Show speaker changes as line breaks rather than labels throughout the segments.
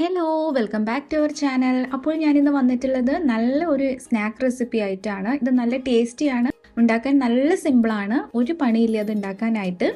Hello welcome back to our channel അപ്പോൾ ഞാനിന്ന് വന്നിട്ടുള്ളത് നല്ല ഒരു സ്നാക്ക് റെസിപ്പി ആയിട്ടാണ്. ഇത് നല്ല ടേസ്റ്റിയാണ് ഉണ്ടാക്കാൻ നല്ല സിമ്പിളാണ് ഒരു പണിയില്ല അത് ഉണ്ടാക്കാനായിട്ട്.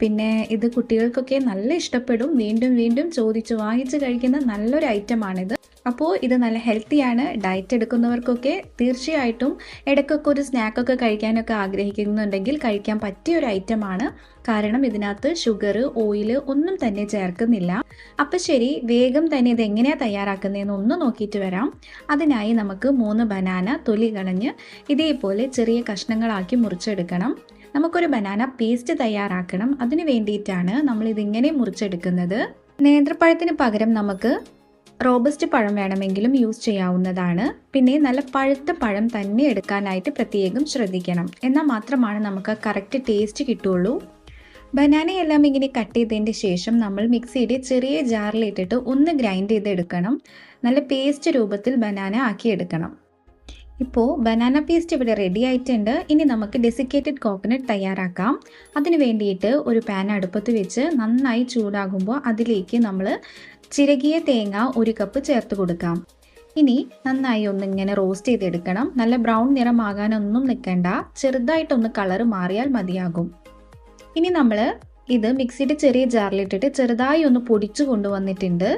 പിന്നെ ഇത് കുട്ടികൾക്കൊക്കെ നല്ല ഇഷ്ടപ്പെടും. വീണ്ടും വീണ്ടും ചോദിച്ച് വാങ്ങിച്ച് കഴിക്കുന്ന നല്ലൊരു ഐറ്റമാണിത് അപ്പോൾ ഇത് നല്ല ഹെൽത്തിയാണ് ഡയറ്റ് എടുക്കുന്നവർക്കൊക്കെ തീർച്ചയായിട്ടും ഇടയ്ക്കൊക്കെ ഒരു സ്നാക്കൊക്കെ കഴിക്കാനൊക്കെ ആഗ്രഹിക്കുന്നുണ്ടെങ്കിൽ കഴിക്കാൻ പറ്റിയ ഒരു ഐറ്റമാണ് കാരണം ഇതിനകത്ത് ഷുഗർ ഓയിൽ ഒന്നും തന്നെ ചേർക്കുന്നില്ല. അപ്പം ശരി വേഗം തന്നെ ഇത് എങ്ങനെയാണ് തയ്യാറാക്കുന്നതെന്ന് ഒന്ന് നോക്കിയിട്ട് വരാം. അതിനായി നമുക്ക് മൂന്ന് ബനാന തൊലി കളഞ്ഞ് ഇതേപോലെ ചെറിയ കഷ്ണങ്ങളാക്കി മുറിച്ചെടുക്കണം. നമുക്കൊരു ബനാന പേസ്റ്റ് തയ്യാറാക്കണം. അതിന് വേണ്ടിയിട്ടാണ് നമ്മൾ ഇതിങ്ങനെ മുറിച്ചെടുക്കുന്നത്. നേന്ത്രപ്പഴത്തിന് പകരം നമുക്ക് റോബസ്റ്റ് പഴം വേണമെങ്കിലും യൂസ് ചെയ്യാവുന്നതാണ്. പിന്നെ നല്ല പഴുത്ത പഴം തന്നെ എടുക്കാനായിട്ട് പ്രത്യേകം ശ്രദ്ധിക്കണം. എന്നാൽ മാത്രമാണ് നമുക്ക് കറക്റ്റ് ടേസ്റ്റ് കിട്ടുള്ളൂ ബനാനയെല്ലാം ഇങ്ങനെ കട്ട് ചെയ്തതിന്റെ ശേഷം നമ്മൾ മിക്സിയുടെ ചെറിയ ജാറിലിട്ടിട്ട് ഒന്ന് ഗ്രൈൻഡ് ചെയ്തെടുക്കണം നല്ല പേസ്റ്റ് രൂപത്തിൽ ബനാന ആക്കിയെടുക്കണം ഇപ്പോൾ ബനാന പേസ്റ്റ് ഇവിടെ റെഡി ആയിട്ടുണ്ട്. ഇനി നമുക്ക് ഡെസിക്കേറ്റഡ് കോക്കനട്ട് തയ്യാറാക്കാം. അതിന് വേണ്ടിയിട്ട് ഒരു പാൻ അടുപ്പത്ത് വെച്ച് നന്നായി ചൂടാകുമ്പോൾ അതിലേക്ക് നമ്മൾ ചിരകിയ തേങ്ങ ഒരു കപ്പ് ചേർത്ത് കൊടുക്കാം. ഇനി നന്നായി ഒന്നിങ്ങനെ റോസ്റ്റ് ചെയ്തെടുക്കണം. നല്ല ബ്രൗൺ നിറമാകാനൊന്നും നിൽക്കണ്ട. ചെറുതായിട്ടൊന്ന് കളർ മാറിയാൽ മതിയാകും. ഇനി നമ്മൾ ഇത് മിക്സിയുടെ ചെറിയ ജാറിലിട്ടിട്ട് ചെറുതായി ഒന്ന് പൊടിച്ചു കൊണ്ടുവന്നിട്ടുണ്ട്.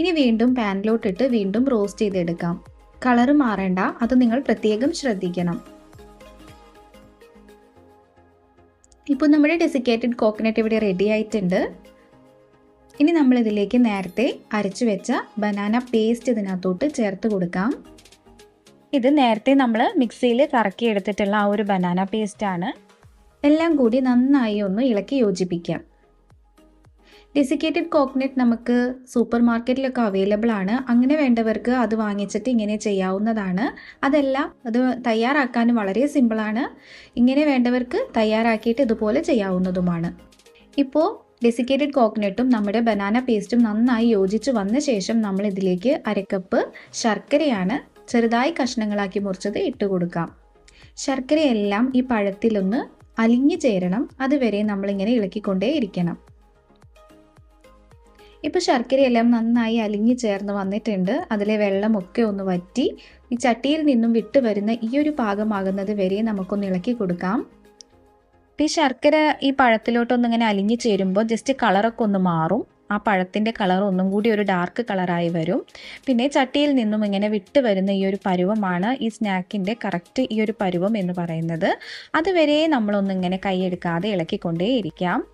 ഇനി വീണ്ടും പാനിലോട്ടിട്ട് വീണ്ടും റോസ്റ്റ് ചെയ്തെടുക്കാം. കളർ മാറേണ്ട. അത് നിങ്ങൾ പ്രത്യേകം ശ്രദ്ധിക്കണം. ഇപ്പോൾ നമ്മുടെ ഡെസിക്കേറ്റഡ് കോക്കനട്ട് ഇവിടെ റെഡി ആയിട്ടുണ്ട്. ഇനി നമ്മൾ ഇതിലേക്ക് നേരത്തെ അരച്ചു വെച്ച ബനാന പേസ്റ്റ് ഇതിനകത്തോട്ട് ചേർത്ത് കൊടുക്കാം. ഇത് നേരത്തെ നമ്മൾ മിക്സിയിൽ കറക്കി എടുത്തിട്ടുള്ള ആ ഒരു ബനാന പേസ്റ്റാണ് എല്ലാം കൂടി നന്നായി ഒന്ന് ഇളക്കി യോജിപ്പിക്കാം. ഡെസിക്കേറ്റഡ് കോക്കനട്ട് നമുക്ക് സൂപ്പർ മാർക്കറ്റിലൊക്കെ അവൈലബിൾ ആണ്. അങ്ങനെ വേണ്ടവർക്ക് അത് വാങ്ങിച്ചിട്ട് ഇങ്ങനെ ചെയ്യാവുന്നതാണ്. അതെല്ലാം അത് തയ്യാറാക്കാനും വളരെ സിമ്പിളാണ് ഇങ്ങനെ വേണ്ടവർക്ക് തയ്യാറാക്കിയിട്ട് ഇതുപോലെ ചെയ്യാവുന്നതുമാണ്. ഇപ്പോൾ ഡെസിക്കേറ്റഡ് കോക്കനട്ടും നമ്മുടെ ബനാന പേസ്റ്റും നന്നായി യോജിച്ച് വന്ന ശേഷം നമ്മൾ ഇതിലേക്ക് അരക്കപ്പ് ശർക്കരയാണ് ചെറുതായി കഷ്ണങ്ങളാക്കി മുറിച്ചത് ഇട്ട് കൊടുക്കാം. ശർക്കരയെല്ലാം ഈ പഴത്തിലൊന്ന് അലിഞ്ഞു ചേരണം. അതുവരെ നമ്മളിങ്ങനെ ഇളക്കിക്കൊണ്ടേ ഇരിക്കണം. ഇപ്പോൾ ശർക്കരയെല്ലാം നന്നായി അലിഞ്ഞു ചേർന്ന് വന്നിട്ടുണ്ട്. അതിലെ വെള്ളമൊക്കെ ഒന്ന് വറ്റി ഈ ചട്ടിയിൽ നിന്നും വിട്ടു വരുന്ന ഈ ഒരു പാകമാകുന്നത് വരെ നമുക്കൊന്ന് ഇളക്കി കൊടുക്കാം. ഈ ശർക്കര ഈ പഴത്തിലോട്ടൊന്നിങ്ങനെ അലിഞ്ഞു ചേരുമ്പോൾ ജസ്റ്റ് കളറൊക്കെ ഒന്ന് മാറും. ആ പഴത്തിന്റെ കളർ ഒന്നും കൂടി ഒരു ഡാർക്ക് കളറായി വരും. പിന്നെ ചട്ടിയിൽ നിന്നും ഇങ്ങനെ വിട്ട് വരുന്ന ഈ ഒരു പരുവമാണ് ഈ സ്നാക്കിന്റെ കറക്റ്റ് ഈ ഒരു പരുവം എന്ന് പറയുന്നത്. അതുവരെ നമ്മളൊന്നിങ്ങനെ കൈയെടുക്കാതെ ഇളക്കിക്കൊണ്ടേ ഇരിക്കാം.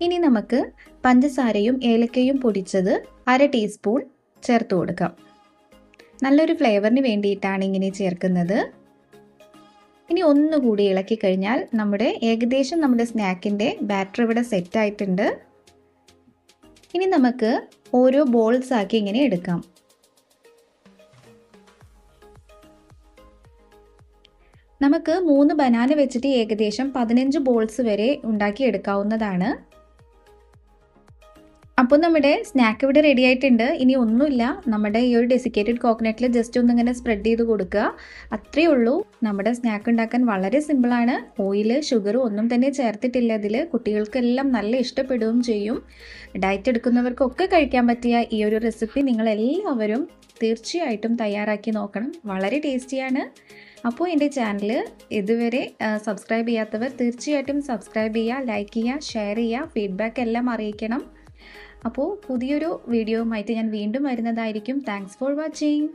ഇനി നമുക്ക് പഞ്ചസാരയും ഏലക്കയും പൊടിച്ചത് അര ടീസ്പൂൺ ചേർത്ത് കൊടുക്കാം. നല്ലൊരു ഫ്ലേവറിന് വേണ്ടിയിട്ടാണ് ഇങ്ങനെ ചേർക്കുന്നത്. ഇനി ഒന്നുകൂടി ഇളക്കി കഴിഞ്ഞാൽ നമ്മുടെ ഏകദേശം നമ്മുടെ സ്നാക്കിന്റെ ബാറ്റർ ഇവിടെ സെറ്റ് ആയിട്ടുണ്ട്. ഇനി നമുക്ക് ഓരോ ബോൾസ് ആക്കി ഇങ്ങനെ എടുക്കാം. നമുക്ക് മൂന്ന് ബനാന വെച്ചിട്ട് ഏകദേശം പതിനഞ്ച് ബോൾസ് വരെ ഉണ്ടാക്കി എടുക്കാവുന്നതാണ്. അപ്പോൾ നമ്മുടെ സ്നാക്ക് ഇവിടെ റെഡി ആയിട്ടുണ്ട്. ഇനി ഒന്നുമില്ല. നമ്മുടെ ഈ ഒരു ഡെസിക്കേറ്റഡ് കോക്കനട്ടിൽ ജസ്റ്റ് ഒന്ന് ഇങ്ങനെ സ്പ്രെഡ് ചെയ്ത് കൊടുക്കുക. അത്രയേ ഉള്ളൂ. നമ്മുടെ സ്നാക്ക് ഉണ്ടാക്കാൻ വളരെ സിമ്പിളാണ് ഓയിൽ ഷുഗറും ഒന്നും തന്നെ ചേർത്തിട്ടില്ല അതിൽ കുട്ടികൾക്കെല്ലാം നല്ല ഇഷ്ടപ്പെടുകയും ചെയ്യും. ഡയറ്റ് എടുക്കുന്നവർക്കൊക്കെ കഴിക്കാൻ പറ്റിയ ഈ ഒരു റെസിപ്പി നിങ്ങളെല്ലാവരും തീർച്ചയായിട്ടും തയ്യാറാക്കി നോക്കണം. വളരെ ടേസ്റ്റിയാണ് അപ്പോൾ എന്റെ ചാനൽ ഇതുവരെ സബ്സ്ക്രൈബ് ചെയ്യാത്തവർ തീർച്ചയായിട്ടും സബ്സ്ക്രൈബ് ചെയ്യുക ലൈക്ക് ചെയ്യുക ഷെയർ ചെയ്യുക ഫീഡ്ബാക്ക് എല്ലാം അറിയിക്കണം. അപ്പോൾ പുതിയൊരു വീഡിയോ വീഡിയോയുമായിട്ട് ഞാൻ വീണ്ടും വരുന്നതായിരിക്കും. Thanks for watching